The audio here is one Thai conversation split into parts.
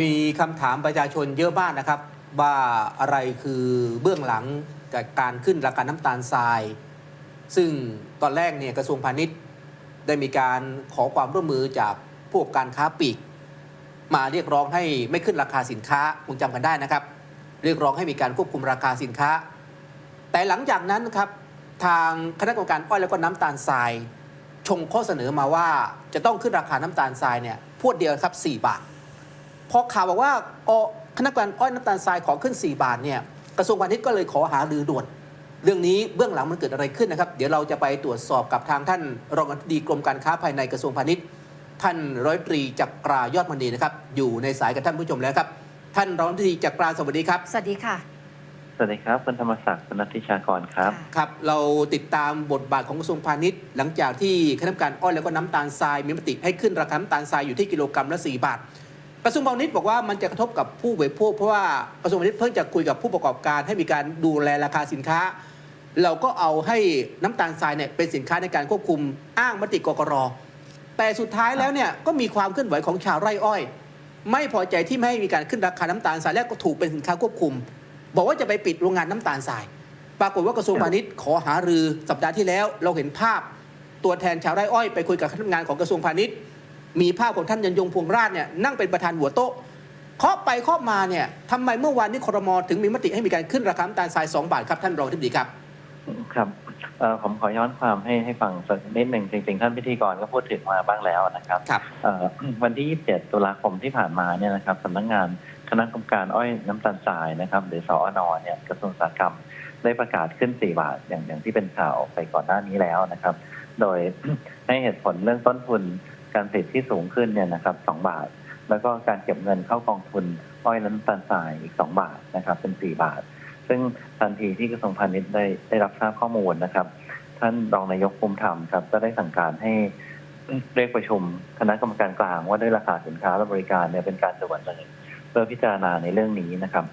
มีคำถามประชาชนเยอะมากนะครับ ว่าอะไรคือเบื้องหลังกการขึ้นราคาน้ำตาลทราย ซึ่งตอนแรกเนี่ยกระทรวงพาณิชย์ได้มีการขอความร่วมมือจากผู้กการค้าปลีก มาเรียกร้องให้ไม่ขึ้นราคาสินค้าคงจำกันได้นะครับ เรียกร้องให้มีการควบคุมราคาสินค้า แต่หลังจากนั้นครับทางคณะกรรมการอ้อยแล้วก็น้ำตาลทราย ชงข้อเสนอมาว่าจะต้องขึ้นราคาน้ำตาลทรายเนี่ยพวดเดียวครับ 4 บาท พอข่าวบอกว่าอคณะกรรมการอ้อยน้ำตาลทรายขอขึ้น 4 บาทเนี่ยกระทรวงพาณิชย์ก็เลยขอหารือด่วนเรื่องนี้เบื้องหลังมันเกิดอะไรขึ้นนะครับ เดี๋ยวเราจะไปตรวจสอบกับทางท่านรองอธิบดีกรมการค้าภายในกระทรวงพาณิชย์ ท่านร้อยตรีจักรายอดมณีนะครับ อยู่ในสายกับท่านผู้ชมแล้วครับ ท่านรองอธิบดีจักราสวัสดีครับ สวัสดีค่ะ สวัสดีครับคุณธรรมศักดิ์คุณนัทธิชากรครับค่ะครับ เราติดตามบทบาทของกระทรวงพาณิชย์ หลังจากที่คณะกรรมการอ้อยแล้วก็น้ำตาลทรายมีมติให้ขึ้นราคาน้ำตาลทรายอยู่ที่กิโลกรัมละ 4 บาท กระทรวงพาณิชย์บอกว่ามันจะกระทบกับผู้บริโภคเพราะว่ากระทรวงพาณิชย์เพิ่งจะคุยกับผู้ประกอบการ ให้มีการดูแลราคาสินค้า เราก็เอาให้น้ำตาลทรายเนี่ยเป็นสินค้าในการควบคุมอ้างมติกกรแต่สุดท้ายแล้วเนี่ยก็มีความเคลื่อนไหวของชาวไร่อ้อย ไม่พอใจที่ไม่ให้มีการขึ้นราคาน้ำตาลทรายและก็ถูกเป็นสินค้าควบคุม บอกว่าจะไปปิดโรงงานน้ำตาลทราย ปรากฏว่ากระทรวงพาณิชย์ขอหารือสัปดาห์ที่แล้วเราเห็นภาพ ตัวแทนชาวไร่อ้อยไปคุยกับคณะทำงานของกระทรวงพาณิชย์ มีภาพของท่านยันยงพวงราชเนี่ยนั่งเป็นประธานหัวโต๊ะเคาะไปเคาะมาเนี่ยทำไมเมื่อวานนี้ครมถึงมีมติให้มีการขึ้นราคาน้ำตาลทราย2บาทครับท่านรองทิบดีครับ ครับเอ่อผมขอย้อนความให้ให้ฟังสักนิดหนึ่งจริงๆ ท่านพิธีกรก็พูดถึงมาบ้างแล้วนะครับครับเอ่อวันที่ 27 ตุลาคมที่ผ่านมาเนี่ยนะครับสำนักงานคณะกรรมการอ้อยน้ำตาลทรายนะครับหรือสอนเนี่ยกระทรวงอุตสาหกรรมได้ประกาศขึ้น 4 บาทอย่างอย่างที่เป็นข่าวไปก่อนหน้านี้แล้วนะครับ โดยให้เหตุผลเรื่องต้นทุน การผลิตที่สูงขึ้นเนี่ยนะครับ2บาท แล้วก็การเก็บเงินเข้ากองทุนอ้อยและน้ำตาลทรายอีก2บาทนะครับเป็น4บาท ซึ่งทันทีที่กระทรวงพาณิชย์ได้ได้รับทราบข้อมูลนะครับ ท่านรองนายกภูมิธรรมครับก็ได้สั่งการให้เรียกประชุมคณะกรรมการกลางว่าด้วยราคาสินค้าและบริการเนี่ยเป็นการด่วนเลยเพื่อพิจารณาในเรื่องนี้นะครับ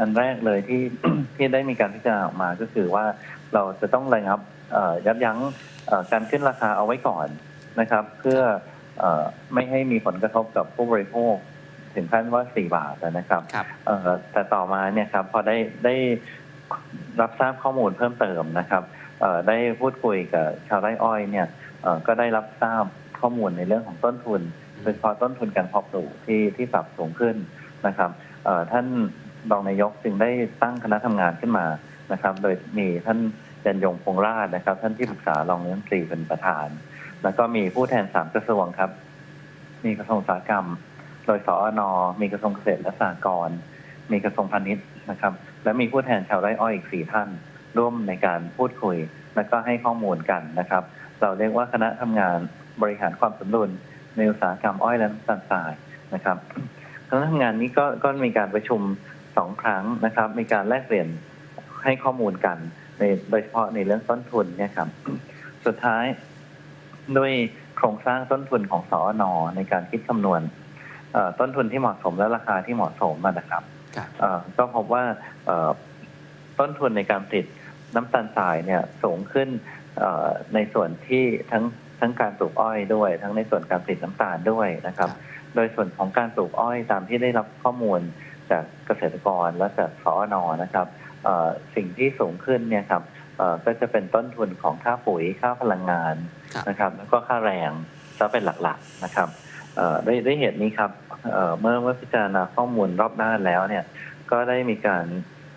อ่ออันแรกเลยที่ที่ได้มีการพิจารณาออกมาก็คือว่าเราจะต้องระงับเอ่อยับยั้งเอ่อการขึ้นราคาเอาไว้ก่อนนะครับ เพื่อเอ่อไม่ให้มีผลกระทบกับผู้บริโภคถึงขั้นว่า 4 บาทนะครับครับเอ่อแต่ต่อมาเนี่ยครับพอได้ได้รับทราบข้อมูลเพิ่มเติมนะครับเอ่อได้พูดคุยกับชาวไร่อ้อยเนี่ยเอ่อก็ได้รับทราบข้อมูลในเรื่องของต้นทุนโดยเฉพาะต้นทุนการเพาะปลูกที่ที่ปรับสูงขึ้นนะครับเอ่อท่าน รองนายกจึงได้ตั้งคณะทำงานขึ้นมานะครับ โดยมีท่านยันยงพงราชนะครับ ท่านที่ปรึกษารองนายกตรีเป็นประธาน แล้วก็มีผู้แทนสามกระทรวงครับ มีกระทรวงอุตสาหกรรม โดยสอนมีกระทรวงเกษตรและสหกรณ์มีกระทรวงพาณิชย์นะครับ และมีผู้แทนชาวไร่อ้อยอีกสี่ท่าน ร่วมในการพูดคุย และก็ให้ข้อมูลกันนะครับ เราเรียกว่าคณะทำงานบริหารความสมดุลในอุตสาหกรรมอ้อยและน้ำตาลทรายนะครับคณะทำงานนี้ก็ก็มีการประชุม สองครั้งนะครับ มีการแลกเปลี่ยนให้ข้อมูลกันในโดยเฉพาะในเรื่องต้นทุนเนี่ยครับ สุดท้ายด้วยโครงสร้างต้นทุนของสอนอในการคิดคำนวณเอ่อต้นทุนที่เหมาะสมและราคาที่เหมาะสมอะนะครับครับเอ่อก็พบว่าเอ่อต้นทุนในการผลิตน้ำตาลทรายเนี่ยสูงขึ้นเอ่อในส่วนที่ทั้งทั้งการปลูกอ้อยด้วย ทั้งในส่วนการผลิตน้ำตาลด้วยนะครับ โดยส่วนของการปลูกอ้อยตามที่ได้รับข้อมูล จากเกษตรกรและจากสอนอนะครับเอ่อสิ่งที่สูงขึ้นเนี่ยครับเอ่อก็จะเป็นต้นทุนของค่าปุ๋ยค่าพลังงานครับนะครับแล้วก็ค่าแรงจะเป็นหลักๆนะครับเอ่อด้วยด้วยเหตุนี้ครับเอ่อเมื่อเมื่อพิจารณาข้อมูลรอบด้านแล้วเนี่ยก็ได้มีการ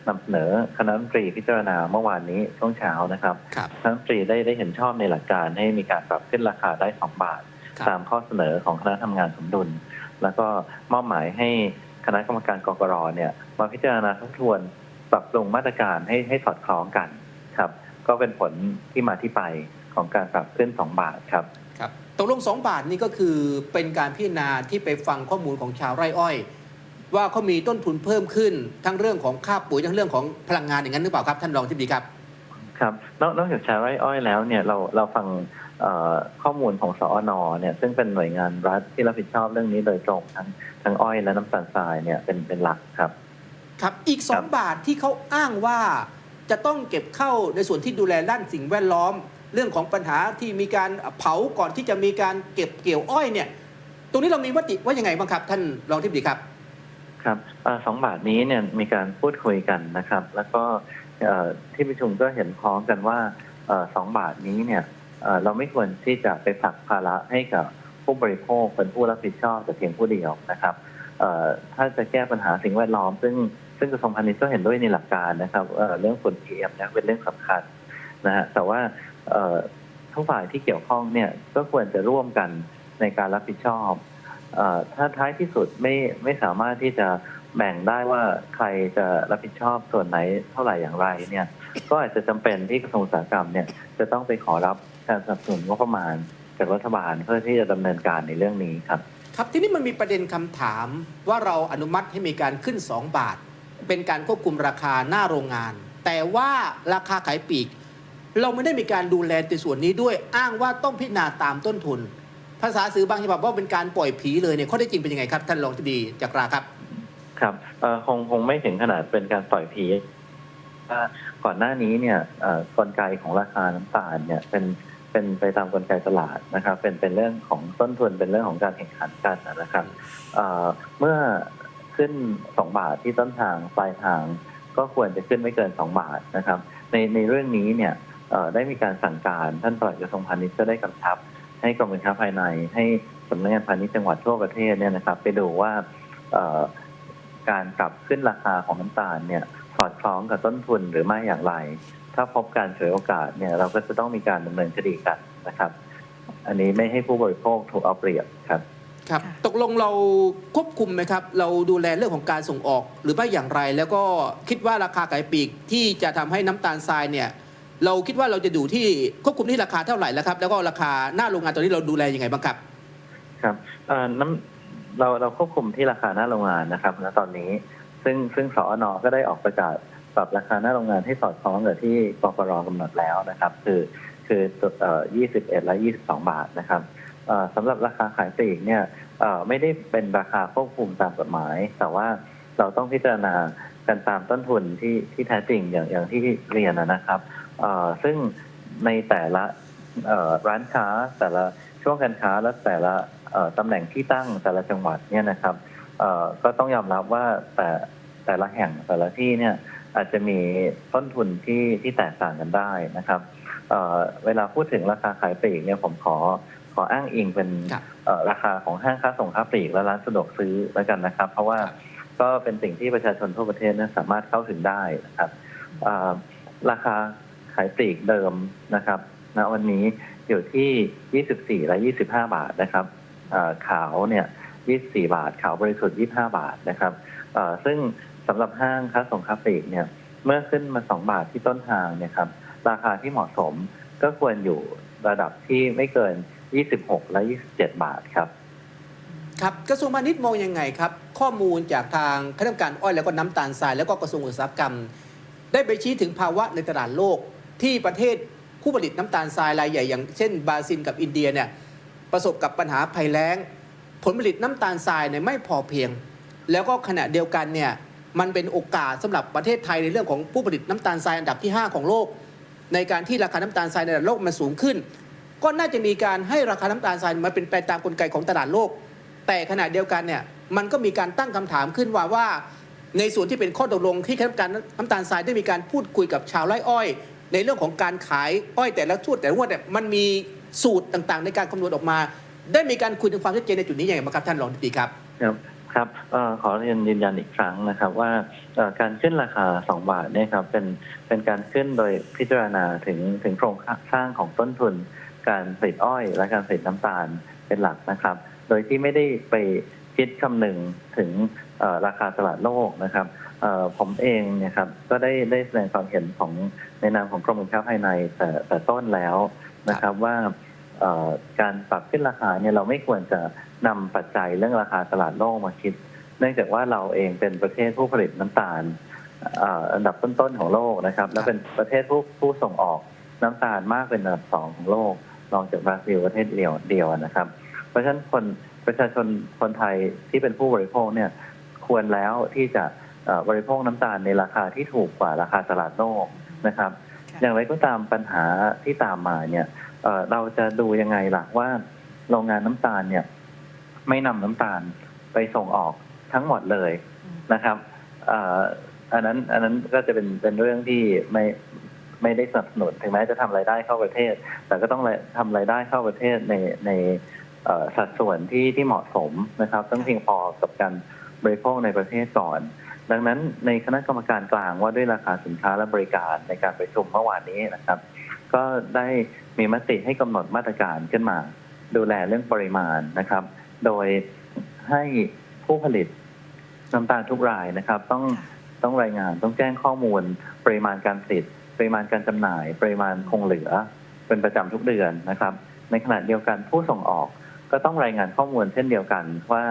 นำเสนอคณะรัฐมนตรีพิจารณาเมื่อวานนี้ช่วงเช้านะครับครับคณะรัฐมนตรีได้ได้เห็นชอบในหลักการให้มีการปรับขึ้นราคาได้2บาทครับตามข้อเสนอของคณะทำงานสมดุล แล้วก็มอบหมายให้ คณะกรรมการกกรเนี่ยมาพิจารณาทบทวนปรับปรุงมาตรการให้ให้สอดคล้องกันครับ ก็เป็นผลที่มาที่ไปของการปรับขึ้น 2 บาทครับครับตกลง 2 บาทนี่ก็คือเป็นการพิจารณาที่ไปฟังข้อมูลของชาวไร่อ้อย ว่าเขามีต้นทุนเพิ่มขึ้น ทั้งเรื่องของค่าปุ๋ยทั้งเรื่องของพลังงานอย่างนั้นหรือเปล่าครับ ท่านรองทิบดีครับครับนอกนอกจากชาวไร่อ้อยแล้วเนี่ยเราเราฟังเอ่อ ข้อมูลของสอนเนี่ยซึ่งเป็นหน่วยงานรัฐที่รับผิดชอบเรื่องนี้โดยตรงทั้งทั้งอ้อยและน้ำตาลทรายเนี่ยเป็นเป็นหลักครับ ครับอีกครับ2บาทที่เขาอ้างว่าจะต้องเก็บเข้าในส่วนที่ดูแลด้านสิ่งแวดล้อม เรื่องของปัญหาที่มีการเผาก่อนที่จะมีการเก็บเกี่ยวอ้อยเนี่ย ตรงนี้เรามีมติว่ายังไงบ้างครับ ท่านรองทิบดีครับ ครับเอ่อสองบาทนี้เนี่ยมีการพูดคุยกันนะครับ แล้วก็เอ่อที่ประชุมก็เห็นพ้องกันว่าเอ่อสองบาทนี้เนี่ย เราไม่ควรที่จะไปผลักภาระให้กับผู้บริโภคเป็นผู้รับผิดชอบแต่เพียงผู้เดียวนะครับถ้าจะแก้ปัญหาสิ่งแวดล้อม ซึ่งซึ่งกระทรวงพาณิชย์ก็เห็นด้วยในหลักการนะครับเรื่องฝุ่น PM เนี่ยเป็นเรื่องสำคัญนะฮะแต่ว่าเอ่อทุกฝ่ายที่เกี่ยวข้องเนี่ยก็ควรจะร่วมกันในการรับผิดชอบอถ้าท้ายที่สุดไม่ไม่สามารถที่จะแบ่งได้ว่าใครจะรับผิดชอบส่วนไหนเท่าไหร่อย่างไรเนี่ย ก็อาจจะจำเป็นที่กระทรวงอุตสาหกรรมเนี่ยจะต้องไปขอรับ การสนับสนุนงบประมาณจากรัฐบาลเพื่อที่จะดำเนินการในเรื่องนี้ครับ ครับทีนี้มันมีประเด็นคำถามว่าเราอนุมัติให้มีการขึ้น 2 บาท เป็นการควบคุมราคาหน้าโรงงาน แต่ว่าราคาขายปลีก เราไม่ได้มีการดูแลในส่วนนี้ด้วยอ้างว่าต้องพิจารณาตามต้นทุน ภาษาสื่อบางฉบับว่าเป็นการปล่อยผีเลยเนี่ยข้อได้จริงเป็นยังไงครับ ท่านรองที่ดีจากราครับ ครับเอ่อคงคงไม่ถึงขนาดเป็นการปล่อยผีว่าก่อนหน้านี้เนี่ยเอ่อกลไกของราคาน้ำตาลเนี่ยเป็น เป็นไปตามกลไกตลาดนะครับ เป็นเป็นเรื่องของต้นทุนเป็นเรื่องของการแข่งขันกันนะครับเมื่อขึ้น 2 บาทที่ต้นทางปลายทาง ก็ควรจะขึ้นไม่เกิน 2 บาทนะครับ ในในเรื่องนี้เนี่ยได้มีการสั่งการท่านปลัดกระทรวงพาณิชย์ก็ได้กำชับ ให้กรมการค้าภายใน ให้สำนักงานพาณิชย์จังหวัดทั่วประเทศเนี่ยนะครับ ไปดูว่าการปรับขึ้นราคาของน้ำตาลเนี่ยสอดคล้องกับต้นทุนหรือไม่อย่างไร ถ้าพบการฉวยโอกาสเนี่ยเราก็จะต้องมีการดำเนินคดีกันนะครับ อันนี้ไม่ให้ผู้บริโภคถูกเอาเปรียบครับครับค่ะตกลงเราควบคุมไหมครับ เราดูแลเรื่องของการส่งออก หรือไม่อย่างไร แล้วก็คิดว่าราคาขายปลีกที่จะทำให้น้ำตาลทรายเนี่ย เราคิดว่าเราจะดูที่ควบคุมที่ราคาเท่าไหร่แล้วครับ แล้วก็ราคาหน้าโรงงานตอนนี้เราดูแลยังไงบ้างครับ ครับเอ่อน้ำเราเราควบคุมที่ราคาหน้าโรงงานนะครับณตอนนี้ ซึ่งซึ่งสอนอก็ได้ออกประกาศ ปรับราคาหน้าโรงงานให้สอดคล้องกับที่กปรกำหนดแล้วนะครับ คือคือเอ่อ21 และ 22 บาทนะครับสำหรับราคาขายปลีกเนี่ยไม่ได้เป็นราคาควบคุมตามกฎหมาย แต่ว่าเราต้องพิจารณากันตามต้นทุนที่ที่แท้จริงอย่างอย่างที่เรียนนะครับซึ่งในแต่ละร้านค้าแต่ละช่วงการค้าและแต่ละตำแหน่งที่ตั้งแต่ละจังหวัดเนี่ยนะครับก็ต้องยอมรับว่าแต่แต่ละแห่งแต่ละที่เนี่ย อาจจะมีต้นทุนที่ที่แตกต่างกันได้นะครับเอ่อเวลาพูดถึงราคาขายปลีกเนี่ยผมขอขออ้างอิงเป็นครับเอ่อราคาของห้างค้าส่งค้าปลีกและร้านสะดวกซื้อแล้วกันนะครับ เพราะว่าครับก็เป็นสิ่งที่ประชาชนทั่วประเทศนั้นสามารถเข้าถึงได้นะครับเอ่อราคาขายปลีกเดิมนะครับณวันนี้อยู่ที่ 24 และ 25 บาทนะครับเอ่อขาวเนี่ย 24 บาท ขาวบริสุทธิ์ 25 บาทนะครับเอ่อซึ่ง สำหรับห้างค้าส่งค้าปลีกเนี่ยเมื่อขึ้นมา2บาทที่ต้นทางเนี่ยครับราคาที่เหมาะสมก็ควรอยู่ระดับที่ไม่เกิน 26 และ 27 บาทครับ ครับกระทรวงพาณิชย์มองยังไงครับ ข้อมูลจากทางคณะกรรมการอ้อยแล้วก็น้ำตาลทราย แล้วก็กระทรวงอุตสาหกรรม ได้ไปชี้ถึงภาวะในตลาดโลกที่ประเทศผู้ผลิตน้ำตาลทรายรายใหญ่อย่างเช่นบราซิลกับอินเดียเนี่ยประสบกับปัญหาภัยแล้ง ผลผลิตน้ำตาลทรายเนี่ยไม่พอเพียง แล้วก็ขณะเดียวกันเนี่ย มันเป็นโอกาสสำหรับประเทศไทยในเรื่องของผู้ผลิตน้ำตาลทรายอันดับที่ 5 ของโลก ในการที่ราคาน้ำตาลทรายในตลาดโลกมันสูงขึ้น ก็น่าจะมีการให้ราคาน้ำตาลทรายมาเป็นไปตามกลไกของตลาดโลก แต่ขณะเดียวกันเนี่ยมันก็มีการตั้งคำถามขึ้นว่าว่า ในส่วนที่เป็นข้อตกลงที่คณะกรรมการน้ำตาลทรายได้มีการพูดคุยกับชาวไร่อ้อย ในเรื่องของการขายอ้อยแต่ละชุดแต่ละงวดเนี่ยมันมีสูตรต่างๆ ในการคำนวณออกมา ได้มีการคุยถึงความชัดเจนในจุดนี้อยังไงบ้างครับท่านรองทิบดีครับครับ ครับอขอเรียนยืนยันอีกครั้งนะครับ ว่าการขึ้นราคา 2 บาทเนี่ยครับเป็นเป็นการขึ้นโดยพิจารณาถึงถึงโครงสร้างของต้นทุน การผลิตอ้อย และการผลิตน้ำตาลเป็นหลักนะครับ โดยที่ไม่ได้ไปคิดคำนึงถึงราคาตลาดโลกนะครับผมเองเนี่ยครับก็ได้ได้แสดงความเห็นของในนามของกรมการค้าภายในแต่แต่ต้นแล้วนะครับว่าการปรับขึ้นราคาเนี่ยเราไม่ควรจะ นำปัจจัยเรื่องราคาตลาดโลกมาคิด เนื่องจากว่าเราเองเป็นประเทศผู้ผลิตน้ำตาลเอ่ออันดับต้นๆของโลกนะครับ และเป็นประเทศผู้ผู้ส่งออกน้ำตาลมากเป็นอันดับสองของโลกรองจากบราซิลประเทศเดียวเดียวนะครับ เพราะฉะนั้นคนประชาชนคนไทยที่เป็นผู้บริโภคเนี่ยควรแล้วที่จะเอ่อบริโภคน้ำตาลในราคาที่ถูกกว่าราคาตลาดโลกนะครับค่ะอย่างไรก็ตามปัญหาที่ตามมาเนี่ยเอ่อเราจะดูยังไงล่ะว่าโรงงานน้ำตาลเนี่ย ไม่นำน้ำตาลไปส่งออกทั้งหมดเลยนะครับเอ่ออันนั้นอันนั้นก็จะเป็นเป็นเรื่องที่ไม่ไม่ได้สนับสนุนถึงแม้จะทำรายได้เข้าประเทศ แต่ก็ต้องทำรายได้เข้าประเทศในในเอ่อสัดส่วนที่ที่เหมาะสมนะครับ ต้องเพียงพอกับการบริโภคในประเทศก่อน ดังนั้นในคณะกรรมการกลางว่าด้วยราคาสินค้าและบริการในการประชุมเมื่อวานนี้นะครับ ก็ได้มีมติให้กำหนดมาตรการขึ้นมา ดูแลเรื่องปริมาณนะครับ โดยให้ผู้ผลิตน้ำตาลทุกรายนะครับ ต้องต้องรายงานต้องแจ้งข้อมูล ปริมาณการผลิต ปริมาณการจำหน่าย ปริมาณคงเหลือ เป็นประจำทุกเดือนนะครับ ในขณะเดียวกันผู้ส่งออกก็ต้องรายงานข้อมูลเช่นเดียวกันว่า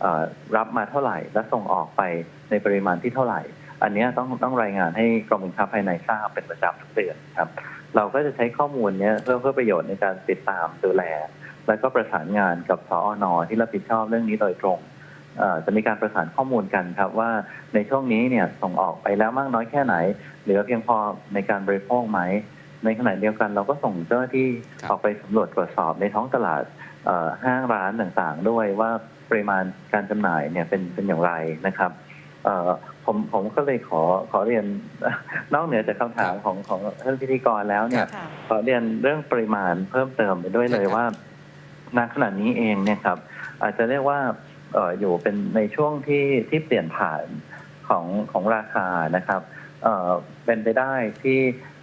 เอ่อรับมาเท่าไหร่และส่งออกไปในปริมาณที่เท่าไหร่ อันเนี้ยต้องต้องรายงานให้กรมการค้าภายในทราบเป็นประจำทุกเดือนครับ เราก็จะใช้ข้อมูลเนี้ยเพื่อเพื่อประโยชน์ในการติดตามดูแล แล้วก็ประสานงานกับสอนอที่รับผิดชอบเรื่องนี้โดยตรงเอ่อจะมีการประสานข้อมูลกันครับว่าในช่วงนี้เนี่ยส่งออกไปแล้วมากน้อยแค่ไหน เหลือเพียงพอในการบริโภคไหม ในขณะเดียวกันเราก็ส่งเจ้าหน้าที่ครับออกไปสำรวจตรวจสอบในท้องตลาดเอ่อห้างร้านต่างๆ ด้วยว่าปริมาณการจำหน่ายเนี่ยเป็นเป็นอย่างไรนะครับเอ่อผมผมก็เลยขอขอเรียนนอกเหนือจากคำถามของของท่านพิธีกรแล้วเนี่ยค่ะขอเรียนเรื่องปริมาณเพิ่มเติมไปด้วยเลยครับว่า ณขณะนี้เองเนี่ยครับ อาจจะเรียกว่าเอออยู่เป็นในช่วงที่ที่เปลี่ยนผ่านของของราคานะครับเออเป็นไปได้ที่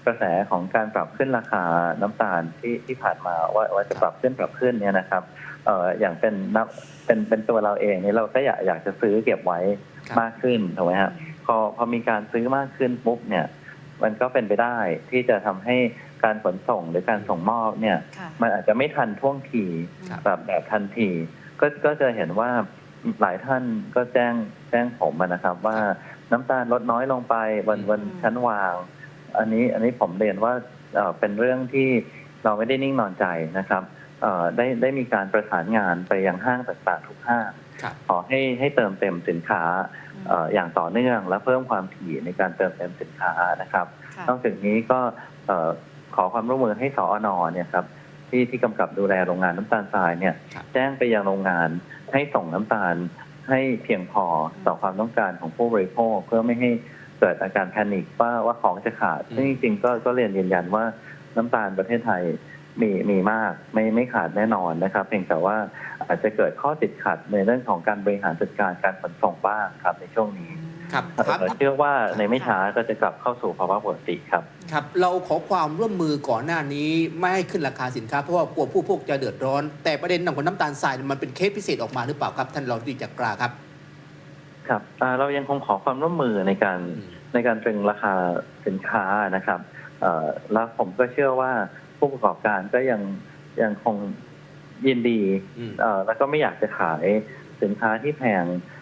กระแสของการปรับขึ้นราคาน้ำตาลที่ที่ผ่านมาว่าว่าจะปรับขึ้นปรับขึ้นเนี่ยนะครับเอออย่างเป็นนับเป็นเป็นตัวเราเองเนี่ยเราก็อยากอยากจะซื้อเก็บไว้ครับมากขึ้นถูกไหมครับพอพอมีการซื้อมากขึ้นปุ๊บเนี่ย มันก็เป็นไปได้ที่จะทำให้ การขนส่งหรือการส่งมอบเนี่ย ค่ะ มันอาจจะไม่ทันท่วงทีครับ แบบแบบทันทีก็ก็จะเห็นว่าหลายท่านก็แจ้งแจ้งผมอะนะครับ ว่าน้ำตาลลดน้อยลงไปบนอืมบนชั้นวาง อันนี้อันนี้ผมเรียนว่าเอ่อเป็นเรื่องที่เราไม่ได้นิ่งนอนใจนะครับเอ่อได้ได้มีการประสานงานไปยังห้างต่างๆทุกห้าง ครับ ขอให้ให้เติมเต็มสินค้าเอ่ออย่างต่อเนื่องและเพิ่มความถี่ในการเติมเต็มสินค้านะครับ ค่ะ นอกจากนี้ก็เอ่อ ขอความร่วมมือให้สอนอเนี่ยครับที่ที่กำกับดูแลโรงงานน้ำตาลทรายเนี่ยครับแจ้งไปยังโรงงานให้ส่งน้ำตาลให้เพียงพอต่อความต้องการของผู้บริโภคเพื่อไม่ให้เกิดอาการแพนิคว่าว่าของจะขาดอืมซึ่งจริงๆก็ก็เรียนยืนยันว่าน้ำตาลประเทศไทยมีมีมากไม่ไม่ขาดแน่นอนนะครับ เพียงแต่ว่าอาจจะเกิดข้อติดขัดในเรื่องของการบริหารจัดการการขนส่งบ้างครับในช่วงนี้ ครับเอ่ครับอเชื่อว่าในไม่ช้าก็จะกลับเข้าสู่ภาวะปกติครับ ครับ เราขอความร่วมมือก่อนหน้านี้ไม่ให้ขึ้นราคาสินค้าเพราะว่ากลัวผู้พวกจะเดือดร้อน แต่ประเด็นของน้ำตาลทรายมันเป็นเคสพิเศษออกมาหรือเปล่าครับ ท่านรองดีจักราครับ ครับอ่าเรายังคงขอความร่วมมือในการอืมในการตรึงราคาสินค้านะครับเอ่อแล้วผมก็เชื่อว่าผู้ประกอบการก็ยังยังคงยินดีอืมเอ่อแล้วก็ไม่อยากจะขายสินค้าที่แพงเอ่อ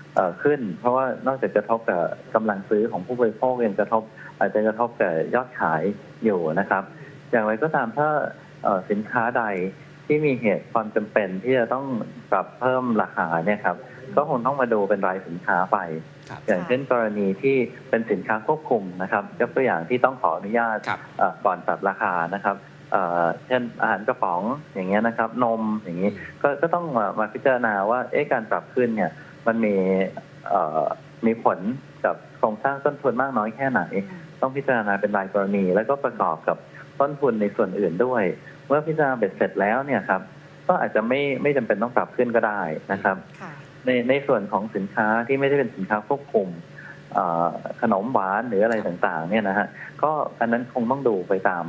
ขึ้น เพราะว่านอกจากกระทบกับกำลังซื้อของผู้บริโภคยังกระทบ อาจจะกระทบกับยอดขายอยู่นะครับ อย่างไรก็ตามถ้าเอ่อสินค้าใดที่มีเหตุความจำเป็นที่จะต้องปรับเพิ่มราคาเนี่ยครับก็คงต้องมาดูเป็นรายสินค้าไปครับอย่างเช่นกรณีที่เป็นสินค้าควบคุมนะครับยกตัวอย่างที่ต้องขออนุญาตครับเอ่อก่อนปรับราคานะครับเอ่อเช่นอาหารกระป๋องอย่างเงี้ยนะครับ นมอย่างนี้ก็ก็ต้องมามาพิจารณาว่าเอ๊ะการปรับขึ้นเนี่ย มันมีเอ่อมีผลกับโครงสร้างต้นทุนมากน้อยแค่ไหน ต้องพิจารณาเป็นรายกรณี แล้วก็ประกอบกับต้นทุนในส่วนอื่นด้วย เมื่อพิจารณาเบ็ดเสร็จแล้วเนี่ยครับ ก็อาจจะไม่ไม่จำเป็นต้องปรับขึ้นก็ได้นะครับค่ะในในส่วนของสินค้าที่ไม่ได้เป็นสินค้าควบคุมเอ่อขนมหวานหรืออะไรต่างๆ เนี่ยนะฮะก็อันนั้นคงต้องดูไปตาม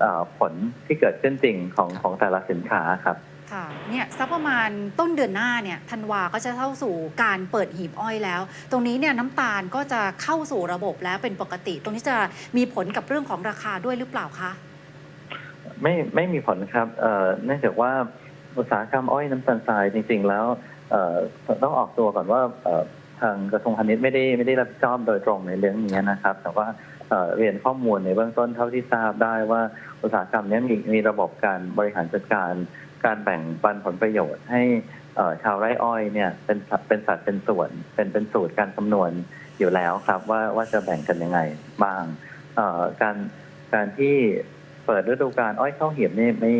เอ่อผลที่เกิดขึ้นจริงของครับของแต่ละสินค้าครับ ค่ะเนี่ยสักประมาณต้นเดือนหน้าเนี่ยธันวาก็จะเข้าสู่การเปิดหีบอ้อยแล้ว ตรงนี้เนี่ยน้ำตาลก็จะเข้าสู่ระบบแล้วเป็นปกติ ตรงนี้จะมีผลกับเรื่องของราคาด้วยหรือเปล่าคะไม่ไม่มีผลครับเนื่องจากว่าอุตสาหกรรมอ้อยน้ำตาลทรายจริง ๆ แล้วต้องออกตัวก่อนว่าทางกระทรวงพาณิชย์ไม่ได้ไม่ได้รับผิดชอบโดยตรงในเรื่องนี้นะครับ แต่ว่า เรียนข้อมูลในเบื้องต้นเท่าที่ทราบได้ว่าอุตสาหกรรมนี้มีมีระบบการบริหารจัดการ การแบ่งปันผลประโยชน์ให้ชาวไร่อ้อยเนี่ยเป็นเป็นสัดเป็นส่วน เป็นเป็นสูตรการคำนวณอยู่แล้วครับ ว่าว่าจะแบ่งกันยังไงบ้างการการที่เปิดฤดูกาลอ้อยเข้าเหี่ยมนี่ไม่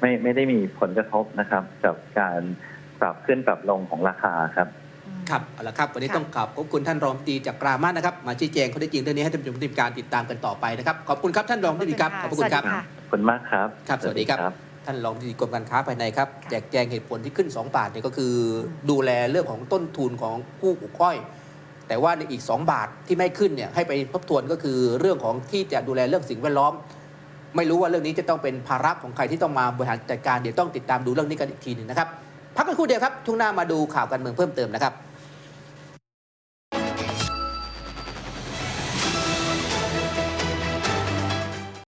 ไม่ไม่ได้มีผลกระทบนะครับ กับการปรับขึ้นปรับลงของราคาครับ ครับเอาละครับ วันนี้ค่ะ ต้องขอบขอบคุณท่านรองตีจากกรามานะครับ มาชี้แจงข้อเท็จจริงเรื่องนี้ให้ท่านผู้ชมได้มีการติดตามกันต่อไปนะครับ ขอบคุณครับท่านรองตีครับ ขอบพระคุณครับ สวัสดีค่ะ ขอบคุณมากครับ ครับสวัสดีครับ ท่านรองที่กรมการค้าภายในครับค่ะแจกแจงเหตุผลที่ขึ้น 2 บาทเนี่ยก็คือดูแลเรื่องของต้นทุนของผู้ปลูกอ้อย แต่ว่าในอีก 2 บาทที่ไม่ขึ้นเนี่ยให้ไปทบทวนก็คือเรื่องของที่จะดูแลเรื่องสิ่งแวดล้อม ไม่รู้ว่าเรื่องนี้จะต้องเป็นภาระของใครที่ต้องมาบริหารจัดการเดี๋ยวต้องติดตามดูเรื่องนี้กันอีกทีหนึ่งนะครับพักกันครู่เดียวครับช่วงหน้ามาดูข่าวการเมืองเพิ่มเติมนะครับ